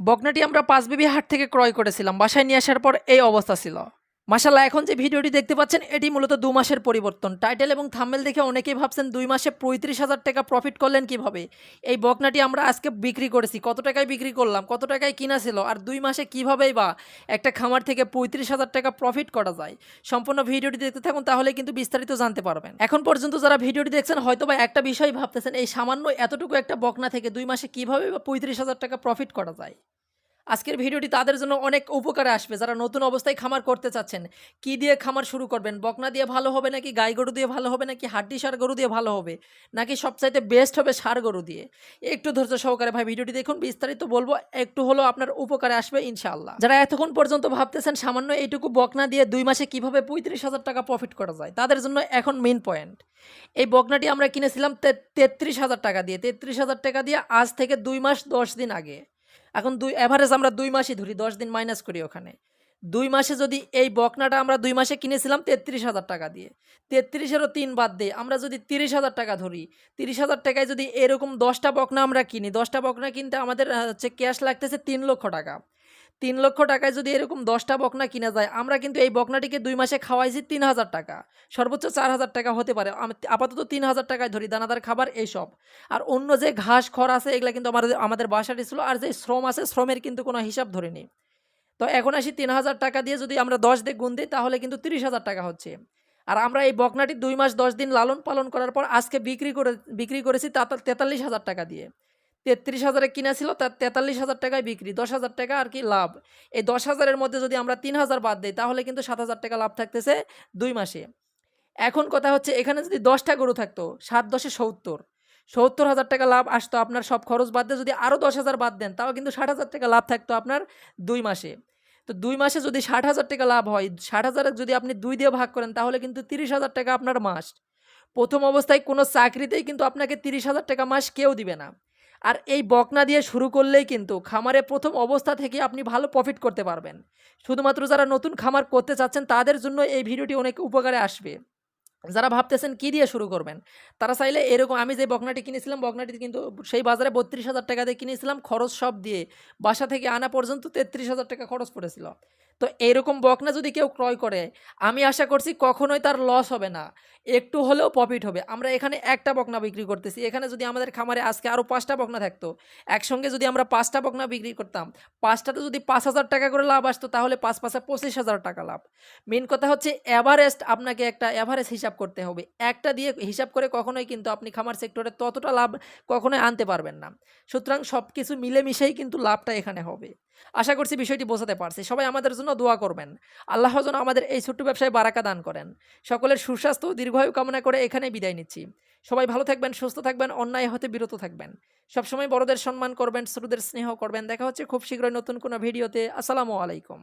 বকনাটি আমরা পাঁচবিবি হাট থেকে ক্রয় করেছিলাম বাসায় নিয়ে আসার পর এই অবস্থা ছিল। মাসাল্লাহ এখন যে ভিডিওটি দেখতে পাচ্ছেন, এটি মূলত দু মাসের পরিবর্তন। টাইটেল এবং থাম্বেল দেখে অনেকেই ভাবছেন, দুই মাসে পঁয়ত্রিশ হাজার টাকা প্রফিট করলেন কীভাবে? এই বকনাটি আমরা আজকে বিক্রি করেছি। কত টাকায় বিক্রি করলাম? কত টাকায় কিনা ছিল? আর দুই মাসে কীভাবেই বা একটা খামার থেকে পঁয়ত্রিশ হাজার টাকা প্রফিট করা যায়? সম্পূর্ণ ভিডিওটি দেখতে থাকুন তাহলে কিন্তু বিস্তারিত জানতে পারবেন। এখন পর্যন্ত যারা ভিডিওটি দেখছেন হয়তো বা একটা বিষয় ভাবতেছেন, এই সামান্য এতটুকু একটা বকনা থেকে দুই মাসে কীভাবে বা পঁয়ত্রিশ হাজার টাকা প্রফিট করা যায়? আজকের ভিডিওটি তাদের জন্য অনেক উপকারে আসবে। যারা নতুন অবস্থায় খামার করতে চাচ্ছেন, কি দিয়ে খামার শুরু করবেন? বকনা দিয়ে ভালো হবে নাকি গাই গরু দিয়ে ভালো হবে নাকি হাড্ডি সার গরু দিয়ে ভালো হবে নাকি সবচাইতে বেস্ট হবে সার গরু দিয়ে? একটু ধৈর্য সহকারে ভাই ভিডিওটি দেখুন, বিস্তারিত বলব, একটু হলেও আপনার উপকারে আসবে ইনশাআল্লাহ। যারা এতক্ষণ পর্যন্ত ভাবতেছেন সামান্য এইটুকু বকনা দিয়ে দুই মাসে কীভাবে পঁয়ত্রিশ হাজার টাকা প্রফিট করা যায়, তাদের জন্য এখন মেন পয়েন্ট এই বকনাটি আমরা কিনেছিলাম তেত্রিশ হাজার টাকা দিয়ে, তেত্রিশ হাজার টাকা দিয়ে আজ থেকে দুই মাস দশ দিন আগে। এখন দুই অ্যাভারেজ আমরা দুই মাসই ধরি, দশ দিন মাইনাস করি ওখানে। দুই মাসে যদি এই বকনাটা আমরা দুই মাসে কিনেছিলাম তেত্রিশ হাজার টাকা দিয়ে। তেত্রিশেরও তিন বাদ দিয়ে আমরা যদি তিরিশ হাজার টাকা ধরি, তিরিশ হাজার টাকায় যদি এরকম দশটা বকনা আমরা কিনি, দশটা বকনা কিনতে আমাদের হচ্ছে ক্যাশ লাগতেছে তিন লক্ষ টাকা। তিন লক্ষ টাকায় যদি এরকম দশটা বকনা কিনা যায়, আমরা কিন্তু এই বকনাটিকে দুই মাসে খাওয়াইছি তিন হাজার টাকা। সর্বোচ্চ চার হাজার টাকা হতে পারে। আপাতত তিন হাজার টাকায় ধরি, দানাদার খাবার, এইসব। আর অন্য যে ঘাস, খড় আছে, এগুলা কিন্তু আমাদের আমাদের বাসাটি ছিল, আর যে শ্রম আছে, শ্রমের কিন্তু কোনো হিসাব ধরিনি। তো এখন আসি তিন হাজার টাকা দিয়ে যদি আমরা দশ দিয়ে গুণ দিই, তাহলে কিন্তু তিরিশ হাজার টাকা হচ্ছে। আর আমরা এই বকনাটি দুই মাস দশ দিন লালন পালন করার পর আজকে বিক্রি করে, বিক্রি করেছি তেতাল্লিশ হাজার টাকা দিয়ে। তেত্রিশ হাজারে কিনা ছিল, তার তেতাল্লিশ হাজার টাকায় বিক্রি, দশ হাজার টাকা আর কি লাভ। এই দশ হাজারের মধ্যে যদি আমরা তিন হাজার বাদ দিই, তাহলে কিন্তু সাত হাজার টাকা লাভ থাকতেছে দুই মাসে। এখন কথা হচ্ছে, এখানে যদি দশটা গরু থাকতো, সাত দশে সত্তর সত্তর হাজার টাকা লাভ আসতো আপনার সব খরচ বাদ দিয়ে যদি আরও দশ হাজার বাদ দেন, তাও কিন্তু ষাট হাজার টাকা লাভ থাকতো আপনার দুই মাসে। তো দুই মাসে যদি ষাট হাজার টাকা লাভ হয়, ষাট হাজারের যদি আপনি দুই দিয়ে ভাগ করেন, তাহলে কিন্তু তিরিশ হাজার টাকা আপনার মাস। প্রথম অবস্থায় কোনো চাকরিতেই কিন্তু আপনাকে তিরিশ হাজার টাকা মাস কেউ দিবে না। আর এই বকনা দিয়ে শুরু করলেই কিন্তু খামারে প্রথম অবস্থা থেকে আপনি ভালো প্রফিট করতে পারবেন। শুধুমাত্র যারা নতুন খামার করতে চাচ্ছেন তাদের জন্য এই ভিডিওটি অনেক উপকারে আসবে। যারা ভাবতেছেন কী দিয়ে শুরু করবেন, তারা চাইলে এরকম আমি যে বকনাটি কিনেছিলাম, বকনাটি কিন্তু সেই বাজারে বত্রিশ হাজার টাকা দিয়ে কিনেছিলাম, খরচ সব দিয়ে বাসা থেকে আনা পর্যন্ত তেত্রিশ হাজার টাকা খরচ পড়েছিল। তো এরকম বকনা যদি কেউ ক্রয় করে, আমি আশা করছি কখনোই তার লস হবে না। একটু হলেও প্রফিট হবে। আমরা এখানে একটা বকনা বিক্রি করতেছি। এখানে যদি আমাদের খামারে আজকে আরও পাঁচটা বকনা থাকতো, একসঙ্গে যদি আমরা পাঁচটা বকনা বিক্রি করতাম, পাঁচটাতে যদি পাঁচ হাজার টাকা করে লাভ আসতো, তাহলে পাঁচ পাঁচে পঁচিশ হাজার টাকা লাভ। মেন কথা হচ্ছে অ্যাভারেস্ট আপনাকে একটা অ্যাভারেজ হিসাব করতে হবে। একটা দিয়ে হিসাব করে কখনোই কিন্তু আপনি খামার সেক্টরে ততটা লাভ কখনোই আনতে পারবেন না। সুতরাং সব কিছু মিলেমিশেই কিন্তু লাভটা এখানে হবে। আশা করছি বিষয়টি বোঝাতে পারছি। সবাই আমাদের জন্য দোয়া করবেন। আল্লাহ যেন আমাদের এই ছোট্ট ব্যবসায় বারাকা দান করেন। সকলের সুস্বাস্থ্য দীর্ঘায়ু কামনা করে এখানে বিদায় নিচ্ছি। সবাই ভালো থাকবেন, সুস্থ থাকবেন, অন্যায় হতে বিরত থাকবেন। সবসময় বড়দের সম্মান করবেন শ্রুদের স্নেহ করবেন। দেখা হচ্ছে খুব শীঘ্রই নতুন কোনো ভিডিওতে। আসসালামু আলাইকুম।